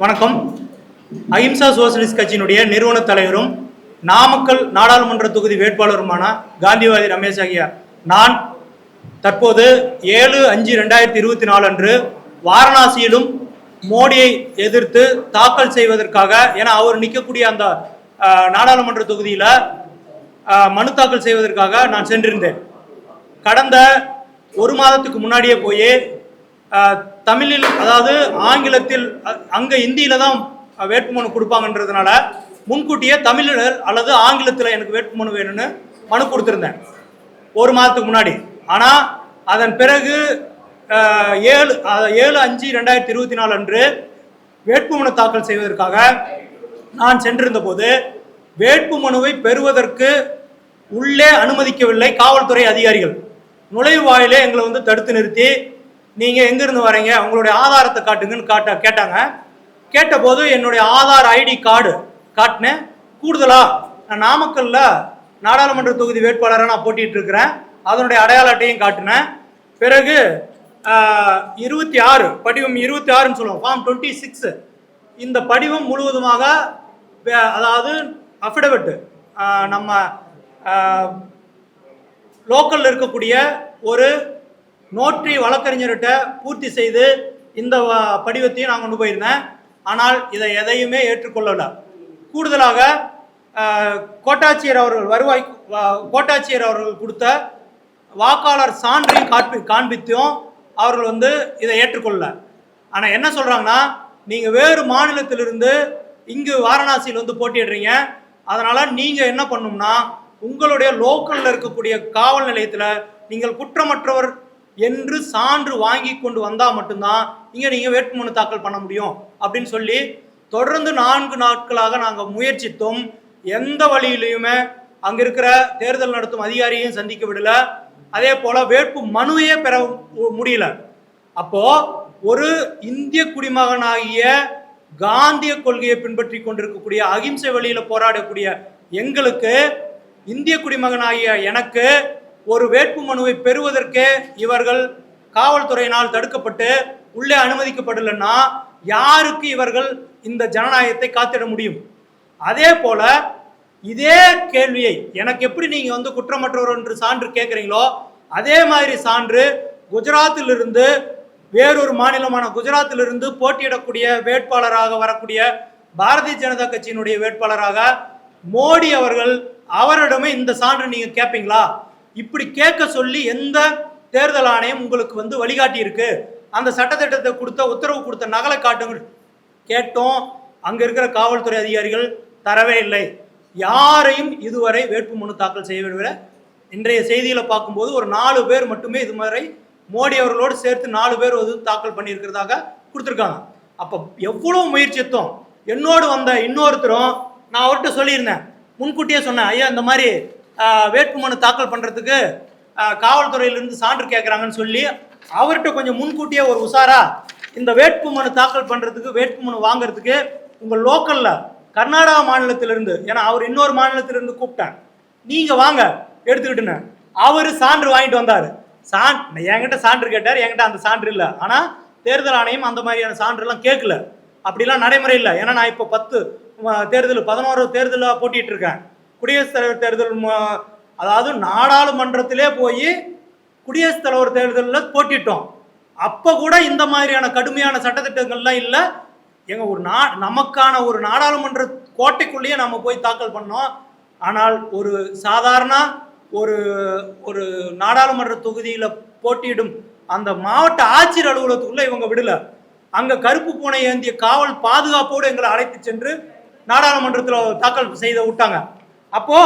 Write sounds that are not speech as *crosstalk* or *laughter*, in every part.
வணக்கம். அஹிம்சா சோசலிஸ்ட் கட்சியினுடைய நிறுவன தலைவரும் நாமக்கல் நாடாளுமன்ற தொகுதி வேட்பாளருமான காந்திவாதி ரமேஷ் ஐயா நான் தற்போது ஏழு அஞ்சு ரெண்டாயிரத்தி இருபத்தி நாலு அன்று வாரணாசியிலும் மோடியை எதிர்த்து தாக்கல் செய்வதற்காக ஏன்னா அவர் நிற்கக்கூடிய அந்த நாடாளுமன்ற தொகுதியில் மனு தாக்கல் செய்வதற்காக நான் சென்றிருந்தேன். கடந்த ஒரு மாதத்துக்கு முன்னாடியே போய் தமிழில் அதாவது ஆங்கிலத்தில் அங்கே அங்க இந்தியில தான் வேட்புமனு கொடுப்பாங்கன்றதுனால முன்கூட்டியே தமிழில் அல்லது ஆங்கிலத்தில் எனக்கு வேட்புமனு வேணும்னு மனு கொடுத்துருந்தேன். ஒரு மாதத்துக்கு முன்னாடி. ஆனால் அதன் பிறகு ஏழு ஏழு அஞ்சு ரெண்டாயிரத்தி இருபத்தி நாலு அன்று வேட்புமனு தாக்கல் செய்வதற்காக நான் சென்றிருந்த போது வேட்புமனுவை பெறுவதற்கு உள்ளே அனுமதிக்கவில்லை காவல்துறை அதிகாரிகள். நுழைவாயிலே எங்களை வந்து தடுத்து நிறுத்தி நீங்கள் எங்கேருந்து வரீங்க? உங்களுடைய ஆதாரத்தை காட்டுங்கன்னு காட்ட கேட்டாங்க. கேட்டபோது என்னுடைய ஆதார் ஐடி கார்டு காட்டினேன். கூடுதலாக நான் நாமக்கல்ல நாடாளுமன்ற தொகுதி வேட்பாளராக நான் போட்டிகிட்டு இருக்கிறேன். அதனுடைய அடையாள அட்டையும் காட்டினேன். பிறகு இருபத்தி ஆறு படிவம் இருபத்தி ஆறுன்னு சொல்லுவோம். Form twenty six. இந்த படிவம் முழுவதுமாக வே- அதாவது அஃபிடவிட்டு நம்ம லோக்கலில் இருக்கக்கூடிய ஒரு நோற்றி வழக்கறிஞர்கிட்ட பூர்த்தி செய்து இந்த படிவத்தையும் நான் கொண்டு போயிருந்தேன். ஆனால் இதை எதையுமே ஏற்றுக்கொள்ளலை. கூடுதலாக கோட்டாட்சியர் அவர்கள் வருவாய் கோட்டாட்சியர் அவர்கள் கொடுத்த வாக்காளர் சான்றையும் காண்பி காண்பித்தும் அவர்கள் வந்து இதை ஏற்றுக்கொள்ளல. ஆனால் என்ன சொல்கிறாங்கன்னா நீங்கள் வேறு மாநிலத்திலிருந்து இங்கு வாரணாசியில் வந்து போட்டியிடுறீங்க. அதனால் நீங்கள் என்ன பண்ணணும்னா உங்களுடைய லோக்கலில் இருக்கக்கூடிய காவல் நிலையத்தில் நீங்கள் குற்றமற்றவர் என்று சான்று வாங்கி கொண்டு வந்தால் மட்டும்தான் இங்கே நீங்கள் வேட்புமனு தாக்கல் பண்ண முடியும் அப்படின்னு சொல்லி தொடர்ந்து நான்கு நாட்களாக நாங்கள் முயற்சித்தோம். எந்த வழியிலையுமே அங்கே இருக்கிற தேர்தல் நடத்தும் அதிகாரியையும் சந்திக்க விடல. அதே போல் வேட்பு மனுவையே பெற மு- முடியல. அப்போது ஒரு இந்திய குடிமகனாகிய காந்திய கொள்கையை பின்பற்றி கொண்டிருக்கக்கூடிய அகிம்சை வழியில் போராடக்கூடிய எங்களுக்கு இந்திய குடிமகனாகிய எனக்கு ஒரு வேட்பு மனுவை பெறுவதற்கே இவர்கள் காவல்துறையினால் தடுக்கப்பட்டு உள்ளே அனுமதிக்கப்படலைன்னா யாருக்கு இவர்கள் இந்த ஜனநாயகத்தை காத்திட முடியும்? அதே போல இதே கேள்வியை எனக்கு எப்படி நீங்க வந்து குற்றமற்றவர் என்று சான்று கேட்குறீங்களோ அதே மாதிரி சான்று குஜராத்திலிருந்து வேறொரு மாநிலமான குஜராத்திலிருந்து போட்டியிடக்கூடிய வேட்பாளராக வரக்கூடிய பாரதிய ஜனதா கட்சியினுடைய வேட்பாளராக மோடி அவர்கள் அவரிடமே இந்த சான்று நீங்க கேட்பீங்களா இப்படி கேட்க சொல்லி எந்த தேர்தல் ஆணையம் உங்களுக்கு வந்து வழிகாட்டி இருக்கு அந்த சட்டத்திட்டத்தை கொடுத்த உத்தரவு கொடுத்த நகலை காட்டுங்க. கேட்டோம் அங்கே இருக்கிற காவல்துறை அதிகாரிகள் தரவே இல்லை. யாரையும் இதுவரை வேட்புமனு தாக்கல் செய்யவில்லை இன்றைய செய்தியில் பார்க்கும்போது ஒரு நாலு பேர் மட்டுமே இது மாதிரி மோடி அவர்களோடு சேர்த்து நாலு பேர் வந்து தாக்கல் பண்ணியிருக்கிறதாக கொடுத்துருக்காங்க. அப்போ எவ்வளோ முயற்சித்தோம். என்னோடு வந்த இன்னொருத்தரும் நான் அவர்கிட்ட சொல்லியிருந்தேன். முன்கூட்டியே சொன்னேன் ஐயா இந்த மாதிரி வேட்புமனு தாக்கல் பண்ணுறதுக்கு காவல்துறையிலிருந்து சான்று கேட்குறாங்கன்னு சொல்லி அவர்கிட்ட கொஞ்சம் முன்கூட்டியே ஒரு உஷாரா இந்த வேட்புமனு தாக்கல் பண்ணுறதுக்கு வேட்புமனு வாங்குறதுக்கு உங்கள் லோக்கலில் கர்நாடகா மாநிலத்திலிருந்து ஏன்னா அவர் இன்னொரு மாநிலத்திலிருந்து கூப்பிட்டேன் நீங்கள் வாங்க எடுத்துக்கிட்டுன்னு. அவர் சான்று வாங்கிட்டு வந்தார். சான் என்கிட்ட சான்று கேட்டார் என்கிட்ட அந்த சான்று இல்லை. ஆனால் தேர்தல் ஆணையம் அந்த மாதிரியான சான்றுலாம் கேட்கல அப்படிலாம் நடைமுறை இல்லை. ஏன்னா நான் இப்போ பத்து தேர்தல் பதினோரு தேர்தலாக போட்டிகிட்டு இருக்கேன். குடியரசுத் தலைவர் தேர்தல் அதாவது நாடாளுமன்றத்திலே போய் குடியரசுத் தலைவர் தேர்தலில் போட்டிட்டோம். அப்போ கூட இந்த மாதிரியான கடுமையான சட்டத்திட்டங்கள்லாம் இல்லை. எங்கள் ஒரு நா நமக்கான ஒரு நாடாளுமன்ற கோட்டைக்குள்ளேயே நம்ம போய் தாக்கல் பண்ணோம். ஆனால் ஒரு சாதாரண ஒரு ஒரு நாடாளுமன்ற தொகுதியில் போட்டியிடும் அந்த மாவட்ட ஆட்சியர் அலுவலகத்துக்குள்ளே இவங்க விடல. அங்கே கருப்பு பூனை ஏந்திய காவல் பாதுகாப்போடு எங்களை அழைத்து சென்று நாடாளுமன்றத்தில் தாக்கல் செய்த விட்டாங்க. அப்போ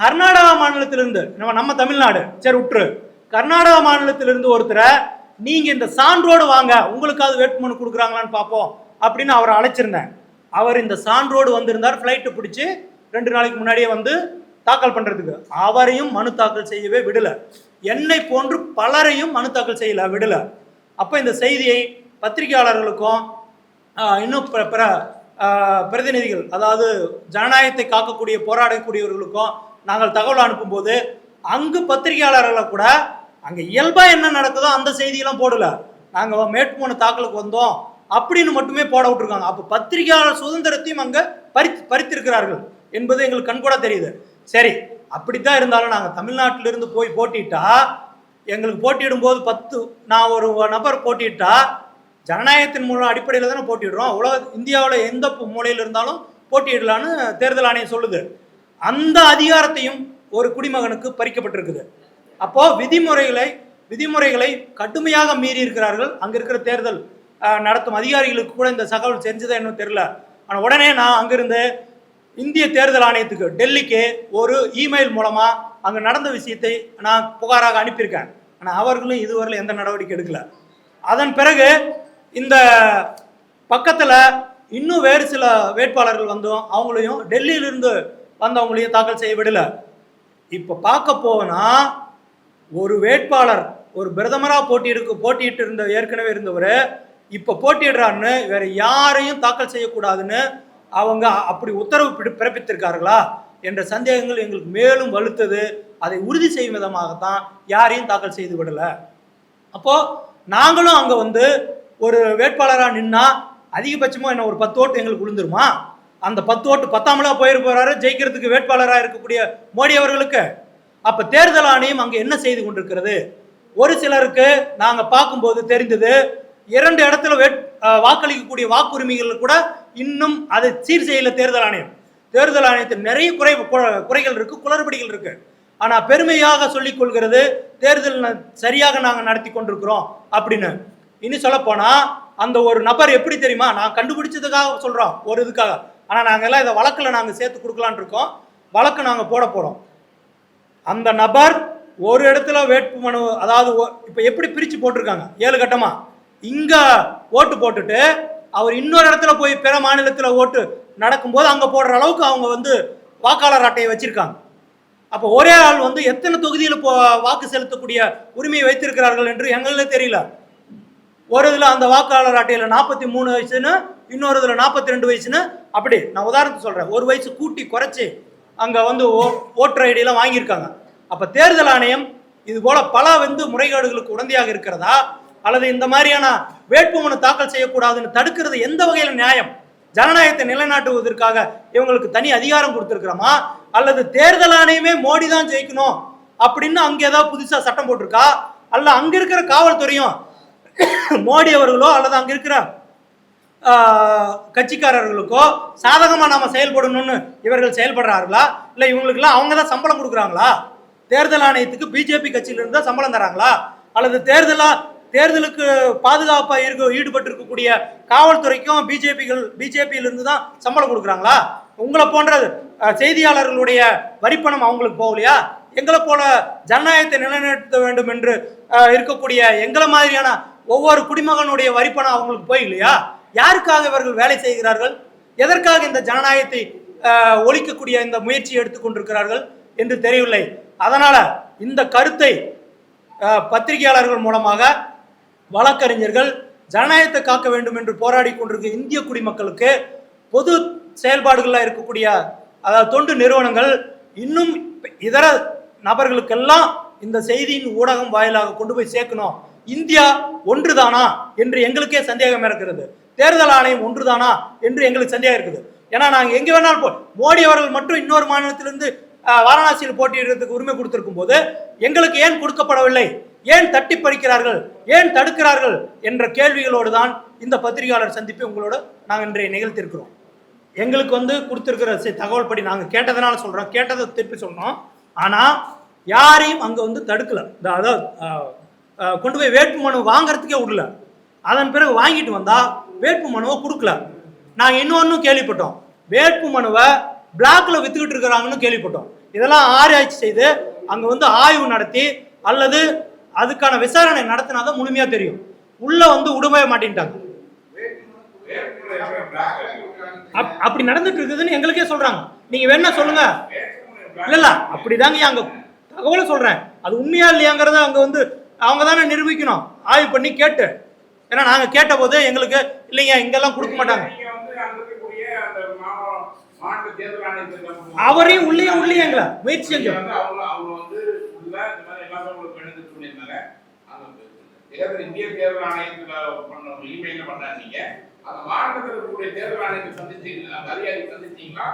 கர்நாடகா மாநிலத்திலிருந்து நம்ம நம்ம தமிழ்நாடு சரி உற்று. கர்நாடகா மாநிலத்திலிருந்து ஒருத்தரை நீங்க இந்த சான்றோடு வாங்க உங்களுக்காவது வேட்புமனு கொடுக்குறாங்களான்னு பார்ப்போம் அப்படின்னு அவரை அழைச்சிருந்தேன். அவர் இந்த சான்றோடு வந்திருந்தார் ஃப்ளைட்டு பிடிச்சி ரெண்டு நாளைக்கு முன்னாடியே வந்து தாக்கல் பண்ணுறதுக்கு அவரையும் மனு தாக்கல் செய்யவே விடல. என்னை போன்று பலரையும் மனு தாக்கல் செய்யல விடல. அப்போ இந்த செய்தியை பத்திரிகையாளர்களுக்கும் இன்னும் பிற பிரதிநிதிகள் அதாவது ஜனநாயகத்தை காக்கக்கூடிய போராடக்கூடியவர்களுக்கும் நாங்கள் தகவல் அனுப்பும்போது அங்கு பத்திரிகையாளர்களை கூட அங்கே இயல்பாக என்ன நடக்குதோ அந்த செய்தியெல்லாம் போடல. நாங்கள் மேட்புமனு தாக்கலுக்கு வந்தோம். அப்படின்னு மட்டுமே போட விட்டுருக்காங்க. அப்போ பத்திரிகையாளர் சுதந்திரத்தையும் அங்கே பறி பறித்திருக்கிறார்கள் என்பது எங்களுக்கு கண்கூட தெரியுது. சரி அப்படித்தான் இருந்தாலும் நாங்கள் தமிழ்நாட்டிலிருந்து போய் போட்டிட்டா எங்களுக்கு போட்டியிடும் போது பத்து நான் ஒரு நபர் போட்டிட்டா ஜனநாயகத்தின் மூலம் அடிப்படையில் தானே போட்டிடுறோம் உலக இந்தியாவில் எந்த மூலையில் இருந்தாலும் போட்டியிடலான்னு தேர்தல் ஆணையம் சொல்லுது. அந்த அதிகாரத்தையும் ஒரு குடிமகனுக்கு பறிக்கப்பட்டிருக்குது. அப்போ விதிமுறைகளை விதிமுறைகளை கடுமையாக மீறி இருக்கிறார்கள். அங்கே இருக்கிற தேர்தல் நடத்தும் அதிகாரிகளுக்கு கூட இந்த தகவல் தெரிஞ்சதா இன்னும் தெரியல. ஆனால் உடனே நான் அங்கிருந்து இந்திய தேர்தல் ஆணையத்துக்கு டெல்லிக்கு ஒரு இமெயில் மூலமாக அங்கே நடந்த விஷயத்தை நான் புகாராக அனுப்பியிருக்கேன். ஆனால் அவர்களும் இதுவரையிலும் எந்த நடவடிக்கை எடுக்கல. அதன் பிறகு இந்த பக்கத்தில் இன்னும் வேறு சில வேட்பாளர்கள் வந்தும் அவங்களையும் டெல்லியிலிருந்து வந்தவங்களையும் தாக்கல் செய்ய விடல. இப்போ பார்க்க போனால் ஒரு வேட்பாளர் ஒரு பிரதமராக போட்டியிருக்கு போட்டியிட்டு இருந்த ஏற்கனவே இருந்தவர் இப்போ போட்டியிடுறான்னு வேற யாரையும் தாக்கல் செய்யக்கூடாதுன்னு அவங்க அப்படி உத்தரவு பிறப்பித்திருக்கார்களா என்ற சந்தேகங்கள் எங்களுக்கு மேலும் வலுத்தது. அதை உறுதி செய்யும் விதமாகத்தான் யாரையும் தாக்கல் செய்து விடலை. அப்போது நாங்களும் அங்கே வந்து ஒரு வேட்பாளராக நின்னா அதிகபட்சமாக என்ன ஒரு பத்து ஓட்டு எங்களுக்கு விழுந்துருமா? அந்த பத்து ஓட்டு பத்தாமலா போயிரு போறாரு ஜெயிக்கிறதுக்கு வேட்பாளராக இருக்கக்கூடிய மோடி அவர்களுக்கு. அப்போ தேர்தல் ஆணையம் அங்கே என்ன செய்து கொண்டிருக்கிறது? ஒரு சிலருக்கு நாங்கள் பார்க்கும்போது தெரிந்தது இரண்டு இடத்துல வேட் வாக்களிக்கக்கூடிய வாக்குரிமைகள் கூட இன்னும் அதை சீர் செய்யல தேர்தல் ஆணையம். தேர்தல் ஆணையத்தில் நிறைய குறை குறைகள் இருக்குது குளறுபடிகள் இருக்குது ஆனால் பெருமையாக சொல்லிக் கொள்கிறது தேர்தல் ந- சரியாக நாங்கள் நடத்தி கொண்டிருக்கிறோம் அப்படின்னு. இனி சொல்ல அந்த ஒரு நபர் எப்படி தெரியுமா? நான் கண்டுபிடிச்சதுக்காக சொல்கிறோம் ஒரு இதுக்காக. ஆனால் நாங்கள் எல்லாம் இதை வழக்கில் நாங்கள் சேர்த்து கொடுக்கலான்னு இருக்கோம். வழக்கு நாங்கள் போட போகிறோம் அந்த நபர் ஒரு இடத்துல வேட்பு மனு அதாவது இப்போ எப்படி பிரித்து போட்டிருக்காங்க? ஏழு கட்டமாக இங்கே ஓட்டு போட்டுட்டு அவர் இன்னொரு இடத்துல போய் பிற மாநிலத்தில் ஓட்டு நடக்கும்போது அங்கே போடுற அளவுக்கு அவங்க வந்து வாக்காளர் அட்டையை வச்சுருக்காங்க. அப்போ ஒரே ஆள் வந்து எத்தனை தொகுதியில் போ வாக்கு செலுத்தக்கூடிய உரிமையை வைத்திருக்கிறார்கள் என்று எங்களுக்கு தெரியல. ஒரு இதில் அந்த வாக்காளர் அட்டையில் நாற்பத்தி மூணு வயசுன்னு இன்னொரு இதில் நாற்பத்தி ரெண்டு வயசுன்னு அப்படி. நான் உதாரணத்துக்கு சொல்கிறேன் ஒரு வயசு கூட்டி குறைச்சி அங்கே வந்து ஓ- ஓட்டர் ஐடியெல்லாம் வாங்கியிருக்காங்க. அப்போ தேர்தல் ஆணையம் இது போல பல வந்து முறைகேடுகளுக்கு உடந்தையாக இருக்கிறதா? அல்லது இந்த மாதிரியான வேட்புமனு தாக்கல் செய்யக்கூடாதுன்னு தடுக்கிறது எந்த வகையில் நியாயம்? ஜனநாயகத்தை நிலைநாட்டுவதற்காக இவங்களுக்கு தனி அதிகாரம் கொடுத்துருக்கிறோமா? அல்லது தேர்தல் ஆணையமே மோடி தான் ஜெயிக்கணும் அப்படின்னு அங்கே ஏதாவது புதுசாக சட்டம் போட்டிருக்கா? அல்ல அங்கே இருக்கிற காவல்துறையும் *coughs* மோடி அவர்களோ அல்லது அங்கே இருக்கிற கட்சிக்காரர்களுக்கோ சாதகமாக நாம் செயல்படணும்னு இவர்கள் செயல்படுறார்களா? இல்லை இவங்களுக்குலாம் அவங்க தான் சம்பளம் கொடுக்குறாங்களா? தேர்தல் ஆணையத்துக்கு பிஜேபி கட்சியிலிருந்து தான் சம்பளம் தராங்களா? அல்லது தேர்தலாக தேர்தலுக்கு பாதுகாப்பாக இருக்க ஈடுபட்டு இருக்கக்கூடிய காவல்துறைக்கும் பிஜேபிகள் பிஜேபியிலிருந்து தான் சம்பளம் கொடுக்குறாங்களா? உங்களை போன்ற செய்தியாளர்களுடைய வரிப்பணம் அவங்களுக்கு போகலையா? எங்களை போல ஜனநாயகத்தை நிலைநிறுத்த வேண்டும் என்று இருக்கக்கூடிய எங்களை மாதிரியான ஒவ்வொரு குடிமகனுடைய வரிப்பணம் அவங்களுக்கு போய் இல்லையா யாருக்காக இவர்கள் வேலை செய்கிறார்கள்? எதற்காக இந்த ஜனநாயகத்தை ஒழிக்கக்கூடிய இந்த முயற்சியை எடுத்துக்கொண்டிருக்கிறார்கள் என்று தெரியவில்லை. அதனால் இந்த கருத்தை பத்திரிகையாளர்கள் மூலமாக வழக்கறிஞர்கள் ஜனநாயகத்தை காக்க வேண்டும் என்று போராடி கொண்டிருக்க இந்திய குடிமக்களுக்கு பொது செயல்பாடுகளில் இருக்கக்கூடிய அதாவது தொண்டு நிறுவனங்கள் இன்னும் இதர நபர்களுக்கெல்லாம் இந்த செய்தியின் ஊடகம் வாயிலாக கொண்டு போய் சேர்க்கணும். இந்தியா ஒன்றுதானா என்று எங்களுக்கே சந்தேகம் இருக்கிறது. தேர்தல் ஆணையம் ஒன்றுதானா என்று எங்களுக்கு சந்தேகம் இருக்குது. ஏன்னா நாங்கள் எங்கே வேணாலும் போ மோடி அவர்கள் மட்டும் இன்னொரு மாநிலத்திலிருந்து வாரணாசியில் போட்டியிடுறதுக்கு உரிமை கொடுத்திருக்கும் போது எங்களுக்கு ஏன் கொடுக்கப்படவில்லை? ஏன் தட்டி பறிக்கிறார்கள்? ஏன் தடுக்கிறார்கள்? என்ற கேள்விகளோடு தான் இந்த பத்திரிகையாளர் சந்திப்பை உங்களோட நாங்கள் இன்றைய நிகழ்த்திருக்கிறோம் எங்களுக்கு வந்து கொடுத்துருக்கிற தகவல் படி நாங்கள் கேட்டதனால சொல்கிறோம் கேட்டதை திருப்பி சொன்னோம் ஆனால் யாரையும் அங்கே வந்து தடுக்கல. அதாவது கொண்டு போய் வேட்பு மனு வாங்குறதுக்கே விடல அதன் பிறகு வாங்கிட்டு வந்தா வேட்பு மனுவை கொடுக்கல. நாங்கள் இன்னொன்னும் கேள்விப்பட்டோம். வேட்பு மனுவை பிளாக்ல வித்துக்கிட்டு இருக்கிறாங்கன்னு கேள்விப்பட்டோம். இதெல்லாம் ஆராய்ச்சி செய்து அங்கே வந்து ஆய்வு நடத்தி அல்லது அதுக்கான விசாரணை நடத்தினா தான் முழுமையாக தெரியும். உள்ள வந்து விடவே மாட்டேன்ட்டாங்க. அப்- அப்படி நடந்துட்டு இருக்குதுன்னு எங்களுக்கே சொல்றாங்க. நீங்க வேணா சொல்லுங்க. இல்ல இல்ல அப்படிதாங்க அங்க தகவலை சொல்றேன். அது உண்மையா இல்லையாங்கிறத அங்கே வந்து அவங்க தானே நிரூபிக்கணும். ஆய்வு பண்ணி கேட்டு. ஏன்னா நாங்கள் கேட்ட போது எங்களுக்கு இல்லைங்க இங்கெல்லாம் கொடுக்க மாட்டாங்க. அவரையும் உள்ளே உள்ளே எங்களை முயற்சி செஞ்சோம். தேர்தல் இந்திய தேர்தல் பண்ண இமெயில அந்த மாநிலத்தில் இருக்கக்கூடிய தேர்தல் ஆணையத்தை அந்த அதிகாரி சந்திச்சீங்களா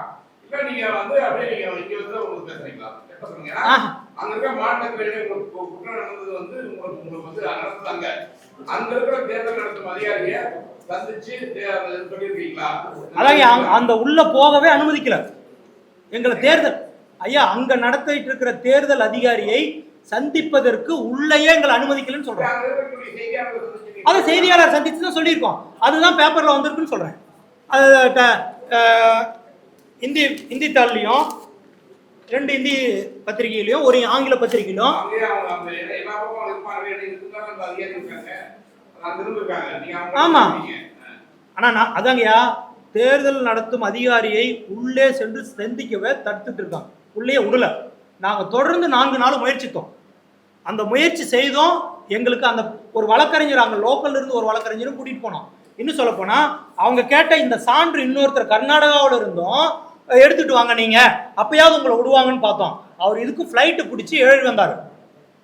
வந்து அப்படியே வந்து உங்களுக்கு பேசுறீங்களா? ஆஹ், அங்க இருக்க மாநிலத்திலேயே உங்களுக்கு கு- குற்றம் நடந்தது வந்து உங்களுக்கு உங்களுக்கு வந்து நடந்தாங்க அங்க. இருக்கிற தேர்தல் நடத்தும் அதிகாரிய சந்திச்சு சொல்லியிருக்கீங்களா? அந்த உள்ள போகவே அனுமதிக்கல. எங்களை தேர்தல் ஐயா அங்க நடத்திட்டு இருக்கிற தேர்தல் அதிகாரியை சந்திப்பதற்கு உள்ளேயே எங்களை அனுமதிக்கலன்னு சொல்றேன். அதை செய்தியாளர் சந்திச்சு தான் சொல்லியிருக்கோம். அதுதான் பேப்பர்ல வந்திருக்குன்னு சொல்றேன். அது இந்தி இந்தி தாள்லையும் ரெண்டு இந்தி பத்திரிகையிலையும் ஒரு ஆங்கில பத்திரிகையிலும் ஆமா. ஆனா நான் அதாங்கய்யா தேர்தல் நடத்தும் அதிகாரியை உள்ளே சென்று சந்திக்கவே தடுத்துட்டு இருக்காங்க. உள்ளே விடல நாங்க தொடர்ந்து நான்கு நாள் முயற்சித்தோம். அந்த முயற்சி செய்தோம். எங்களுக்கு அந்த ஒரு வழக்கறிஞர் அங்க லோக்கல்ல இருந்து ஒரு வழக்கறிஞரும் கூட்டிட்டு போனோம். இன்னும் சொல்ல போனா அவங்க கேட்ட இந்த சான்று இன்னொருத்தர் கர்நாடகாவுல இருந்தும். எடுத்துட்டு வாங்க நீங்க. அப்பயாவது உங்களை விடுவாங்கன்னு பார்த்தோம். அவர் இதுக்கும் ஃப்ளைட்டு பிடிச்சி ஏழு வந்தாரு.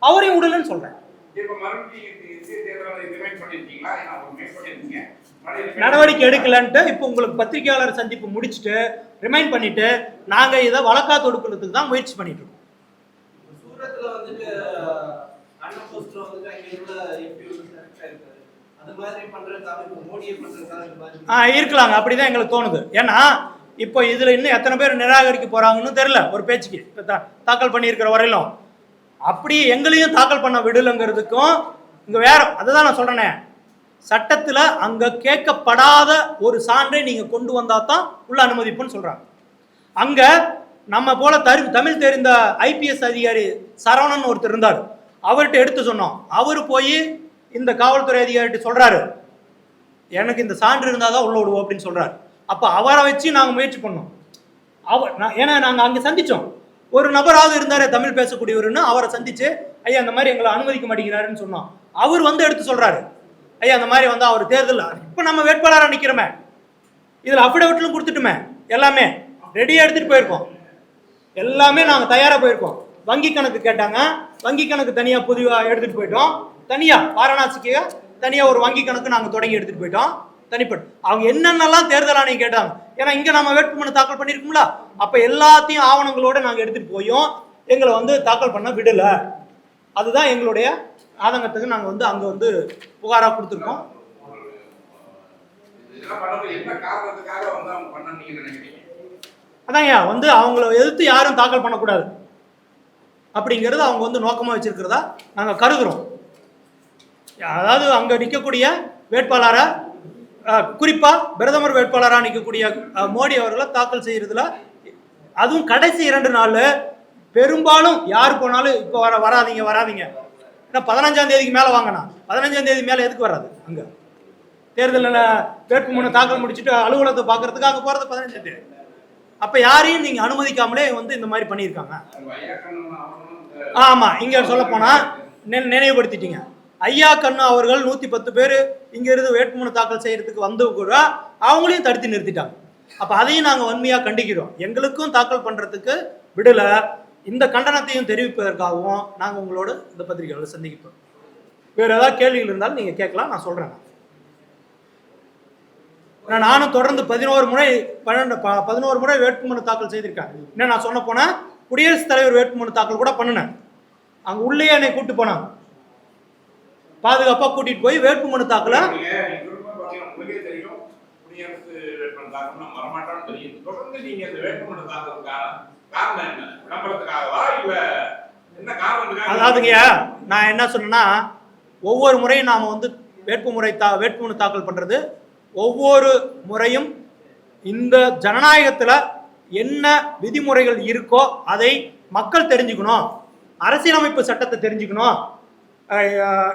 அவரையும் விடலன்னு மறுபடியும் நடவடிக்கை எடுக்கலன்ட்டு இப்போ உங்களுக்கு பத்திரிகையாளர் சந்திப்பு முடிச்சுட்டு ரிமைண்ட் பண்ணிட்டு நாங்க இதை வழக்கா தொடுக்கிறதுக்கு தான் முயற்சி பண்ணிட்டு இருக்கோம் ஆ இருக்கலாங்க. அப்படிதான் எங்களுக்கு தோணுது. ஏன்னா இப்போ இதில் இன்னும் எத்தனை பேர் நிராகரிக்க போகிறாங்கன்னு தெரில ஒரு பேச்சுக்கு. இப்போ தா- தாக்கல் பண்ணியிருக்கிற வரையிலும். அப்படி எங்களையும் தாக்கல் பண்ண விடலைங்கிறதுக்கும் இங்கே வேற அதுதான் நான் சொல்கிறேனே சட்டத்தில் அங்கே கேட்கப்படாத ஒரு சான்றை நீங்கள் கொண்டு வந்தால் தான் உள்ள அனுமதிப்புன்னு சொல்கிறாங்க அங்கே நம்ம போல தரு தமிழ் தெரிந்த ஐபிஎஸ் அதிகாரி சரவணன் ஒருத்தர் இருந்தார். அவர்கிட்ட எடுத்து சொன்னோம். அவர் போய் இந்த காவல்துறை அதிகாரிகிட்ட சொல்கிறாரு எனக்கு இந்த சான்று இருந்தால் தான் உள்ள விடுவோம் அப்படின்னு சொல்கிறார் அப்போ அவரை வச்சு நாங்கள் முயற்சி பண்ணோம். அவர் நான் ஏன்னா நாங்கள் அங்கே சந்தித்தோம் ஒரு நபராவது இருந்தாரே தமிழ் பேசக்கூடியவர்னு அவரை சந்திச்சு ஐயா அந்த மாதிரி எங்களை அனுமதிக்க மாட்டேங்கிறாருன்னு சொன்னோம். அவர் வந்து எடுத்து சொல்கிறாரு ஐயா அந்த மாதிரி வந்து அவர் தேர்தல் இப்போ நம்ம வேட்பாளராக நிற்கிறோமே இதில் அஃபிடவிட்லும் கொடுத்துட்டுமே எல்லாமே ரெடியாக எடுத்துகிட்டு போயிருக்கோம். எல்லாமே நாங்கள் தயாராக போயிருக்கோம். வங்கி கணக்கு கேட்டாங்க. வங்கி கணக்கு தனியாக புதிவாக எடுத்துகிட்டு போயிட்டோம். தனியாக வாரணாசிக்கு தனியாக ஒரு வங்கி கணக்கு நாங்கள் தொடங்கி எடுத்துகிட்டு போயிட்டோம். தனிப்பட்டு. அவங்க என்னென்னலாம் தேர்தல் ஆணையம் கேட்டாங்க. ஏன்னா இங்கே நம்ம வேட்புமனு தாக்கல் பண்ணியிருக்கோம்ல அப்போ எல்லாத்தையும் ஆவணங்களோட நாங்கள் எடுத்துகிட்டு போயும் எங்களை வந்து தாக்கல் பண்ண விடலை. அதுதான் எங்களுடைய ஆதங்கத்துக்கு நாங்கள் வந்து அங்கே வந்து புகாராக கொடுத்துருக்கோம். இதெல்லாம் பண்ணும்போது என்ன காரணத்துக்காக வந்து அவங்க பண்ண நீங்க நினைக்கிறீங்க? அதாங்க வந்து அவங்கள எதிர்த்து யாரும் தாக்கல் பண்ணக்கூடாது. அப்படிங்கிறது அவங்க வந்து நோக்கமாக வச்சிருக்கிறதா நாங்கள் கருதுகிறோம் அதாவது அங்கே நிற்கக்கூடிய வேட்பாளரை குறிப்பாக பிரதமர் வேட்பாளராக நிற்கக்கூடிய மோடி அவர்களை தாக்கல் செய்கிறதுல அதுவும் கடைசி இரண்டு நாள் பெரும்பாலும் யார் போனாலும் இப்போ வர வராதிங்க வராதீங்க. ஏன்னா பதினஞ்சாம் தேதிக்கு மேலே வாங்கினா பதினஞ்சாம் தேதி மேலே எதுக்கு வராது அங்கே? தேர்தலில் வேட்புமனு தாக்கல் முடிச்சுட்டு அலுவலகத்தை பார்க்கறதுக்கு அங்கே போகிறது பதினஞ்சாம் தேதி. அப்போ யாரையும் நீங்கள் அனுமதிக்காமலே வந்து இந்த மாதிரி பண்ணியிருக்காங்க. ஆமாம் இங்கே சொல்ல போனால் நினைவுபடுத்திட்டீங்க. ஐயா கண்ணு அவர்கள் நூற்றி பத்து பேர் இங்கேருந்து வேட்புமனு தாக்கல் செய்கிறதுக்கு வந்து கூட அவங்களையும் தடுத்து நிறுத்திட்டாங்க. அப்போ அதையும் நாங்கள் வன்மையாக கண்டிக்கிறோம். எங்களுக்கும் தாக்கல் பண்ணுறதுக்கு விடலை. இந்த கண்டனத்தையும் தெரிவிப்பதற்காகவும் நாங்கள் உங்களோட இந்த பத்திரிகைகளை சந்திக்கிறோம். வேறு ஏதாவது கேள்விகள் இருந்தாலும் நீங்கள் கேட்கலாம் நான் சொல்கிறேன் நானும் தொடர்ந்து பதினோரு முறை பன்னெண்டு ப- பதினோரு முறை வேட்புமனு தாக்கல் செய்திருக்கேன். இன்னும் நான் சொன்ன போனால் குடியரசுத் தலைவர் வேட்புமனு தாக்கல் கூட பண்ணினேன். அங்கே உள்ளே என்னை கூப்பிட்டு போனாங்க. பாதுகாப்பாக கூட்டிட்டு போய் வேட்புமனு தாக்கலை. அதாவதுங்கய்யா நான் என்ன சொன்னேன்னா ஒவ்வொரு முறையும் நாம் வந்து வேட்புமுறை தா வேட்புமனு தாக்கல் பண்ணுறது ஒவ்வொரு முறையும் இந்த ஜனநாயகத்தில் என்ன விதிமுறைகள் இருக்கோ அதை மக்கள் தெரிஞ்சுக்கணும். அரசியலமைப்பு சட்டத்தை தெரிஞ்சுக்கணும்.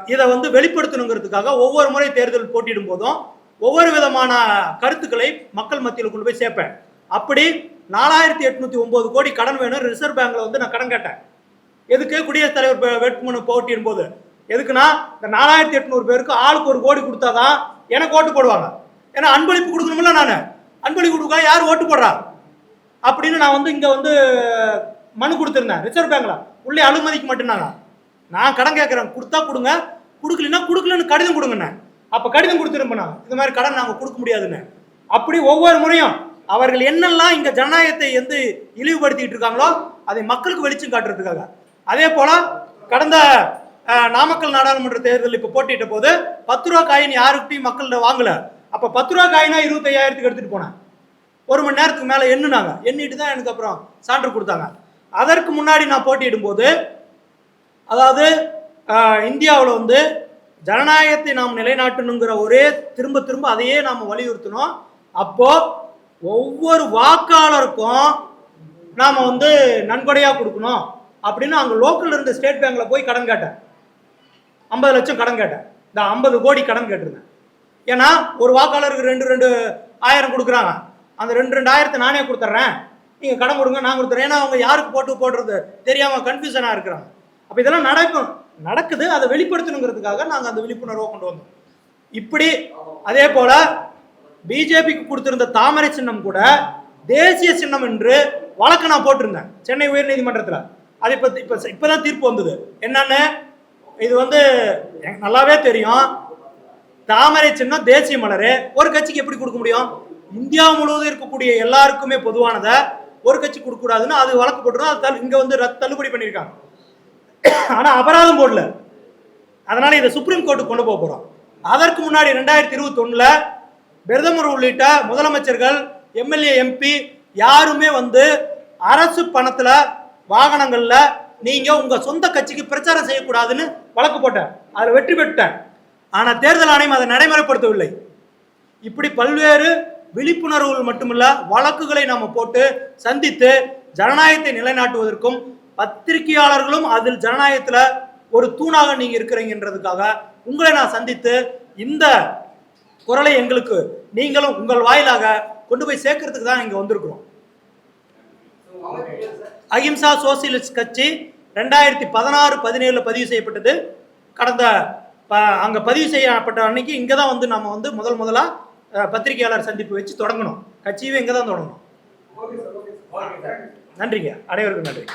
இதை வந்து வெளிப்படுத்தணுங்கிறதுக்காக ஒவ்வொரு முறை தேர்தல் போட்டியிடும் போதும் ஒவ்வொரு விதமான கருத்துக்களை மக்கள் மத்தியில் கொண்டு போய் சேர்ப்பேன். அப்படி நாலாயிரத்தி எட்நூத்தி ஒன்பது கோடி கடன் வேணும். ரிசர்வ் பேங்க்ல வந்து நான் கடன் கேட்டேன். எதுக்கு? குடியரசுத் தலைவர் வேட்புமனு போட்டியின் போது. எதுக்குன்னா இந்த நாலாயிரத்தி எட்நூறு பேருக்கு ஆளுக்கு ஒரு கோடி கொடுத்தாதான் எனக்கு ஓட்டு போடுவாங்க. ஏன்னா அன்பளிப்பு கொடுக்கணும்ல நான். அன்பளிப்பு கொடுக்க யார் ஓட்டு போடுறா? அப்படின்னு நான் வந்து இங்கே வந்து மனு கொடுத்துருந்தேன். ரிசர்வ் பேங்க்ல. உள்ளே அனுமதிக்க மாட்டேன்னாங்க. நான் கடன் கேட்குறேன் கொடுத்தா கொடுங்க. கொடுக்கலன்னா கொடுக்கலன்னு கடிதம் கொடுங்கண்ணே. அப்போ கடிதம் கொடுத்துருப்பேண்ணா இந்த மாதிரி கடன் நாங்கள் கொடுக்க முடியாதுன்னு அப்படி ஒவ்வொரு முறையும் அவர்கள் என்னெல்லாம் இங்கே ஜனநாயகத்தை வந்து இழிவுபடுத்திட்டு இருக்காங்களோ அதை மக்களுக்கு வெளிச்சம் காட்டுறதுக்காக. அதே போல் கடந்த நாமக்கல் நாடாளுமன்ற தேர்தல் இப்போ போட்டிட்ட போது பத்து ரூபா காயின் யாருக்கிட்டையும் மக்கள்கிட்ட வாங்கலை. அப்போ பத்து ரூபா காயினா இருபத்தையாயிரத்துக்கு எடுத்துகிட்டு போனேன். ஒரு மணி நேரத்துக்கு மேலே எண்ணுனாங்க. எண்ணிட்டு தான் எனக்கு அப்புறம் சான்று கொடுத்தாங்க. அதற்கு முன்னாடி நான் போட்டியிடும்போது அதாவது இந்தியாவில் வந்து ஜனநாயகத்தை நாம் நிலைநாட்டணுங்கிற ஒரே திரும்ப திரும்ப அதையே நாம் வலியுறுத்தணும். அப்போ ஒவ்வொரு வாக்காளருக்கும் நாம் வந்து நன்கொடையாக கொடுக்கணும் அப்படின்னு அங்கே லோக்கலில் இருந்த ஸ்டேட் பேங்க்கில் போய் கடன் கேட்டேன். ஐம்பது லட்சம் கடன் கேட்டேன். இந்த ஐம்பது கோடி கடன் கேட்டிருந்தேன். ஏன்னா ஒரு வாக்காளருக்கு ரெண்டு ரெண்டு ஆயிரம் கொடுக்குறாங்க. அந்த ரெண்டு ரெண்டு ஆயிரத்தை நானே கொடுத்துட்றேன். நீங்கள் கடன் கொடுங்க நான் கொடுத்துறேன் ஏன்னா அவங்க யாருக்கு போட்டு போடுறது? தெரியாமல் கன்ஃபியூஷனாக இருக்கிறாங்க. அப்போ இதெல்லாம் நடக்கும். நடக்குது அதை வெளிப்படுத்தணுங்கிறதுக்காக நாங்கள் அந்த விழிப்புணர்வை கொண்டு வந்தோம். இப்படி அதே போல் பிஜேபிக்கு கொடுத்திருந்த தாமரை சின்னம் கூட தேசிய சின்னம் என்று வழக்கு நான் போட்டிருந்தேன் சென்னை உயர்நீதிமன்றத்தில். அது இப்போ இப்போ இப்போ தான் தீர்ப்பு வந்தது. என்னன்னு? இது வந்து எனக்கு நல்லாவே தெரியும். தாமரை சின்னம் தேசிய மலர். ஒரு கட்சிக்கு எப்படி கொடுக்க முடியும்? இந்தியா முழுவதும் இருக்கக்கூடிய எல்லாருக்குமே பொதுவானதை ஒரு கட்சி கொடுக்கக்கூடாதுன்னு அது வழக்கு போட்டுருந்தோம். அது தள்ளு- இங்க வந்து ரத் தள்ளுபடி பண்ணியிருக்காங்க. ஆனால் அபராதம் போடல. அதனால் இதை சுப்ரீம் கோர்ட்டுக்கு கொண்டு போக போகிறோம் அதற்கு முன்னாடி ரெண்டாயிரத்தி இருபத்தொன்னில் பிரதமர் உள்ளிட்ட முதலமைச்சர்கள் எம்எல்ஏ எம்பி யாருமே வந்து அரசு பணத்தில் வாகனங்களில் நீங்கள் உங்கள் சொந்த கட்சிக்கு பிரச்சாரம் செய்யக்கூடாதுன்னு வழக்கு போட்டேன். அதில் வெற்றி பெற்றேன் ஆனால் தேர்தல் ஆணையம் அதை நடைமுறைப்படுத்தவில்லை. இப்படி பல்வேறு விழிப்புணர்வுகள் மட்டுமல்ல வழக்குகளை நம்ம போட்டு சந்தித்து ஜனநாயகத்தை நிலைநாட்டுவதற்கும் பத்திரிகையாளர்களும் அதில் ஜனநாயகத்தில் ஒரு தூணாக நீங்கள் இருக்கிறீங்கன்றதுக்காக உங்களை நான் சந்தித்து இந்த குரலை எங்களுக்கு நீங்களும் உங்கள் வாயிலாக கொண்டு போய் சேர்க்கறதுக்கு தான் இங்கே வந்திருக்கிறோம். அகிம்சா சோசியலிஸ்ட் கட்சி ரெண்டாயிரத்தி பதினாறு பதினேழில் பதிவு செய்யப்பட்டது. கடந்த ப- அங்கே பதிவு செய்யப்பட்ட அன்னைக்கு இங்கே தான் வந்து நம்ம வந்து முதல் முதலாக பத்திரிகையாளர் சந்திப்பு வச்சு தொடங்கணும். கட்சியும் இங்கே தான் தொடங்கணும். நன்றிங்க. அனைவருக்கும் நன்றி.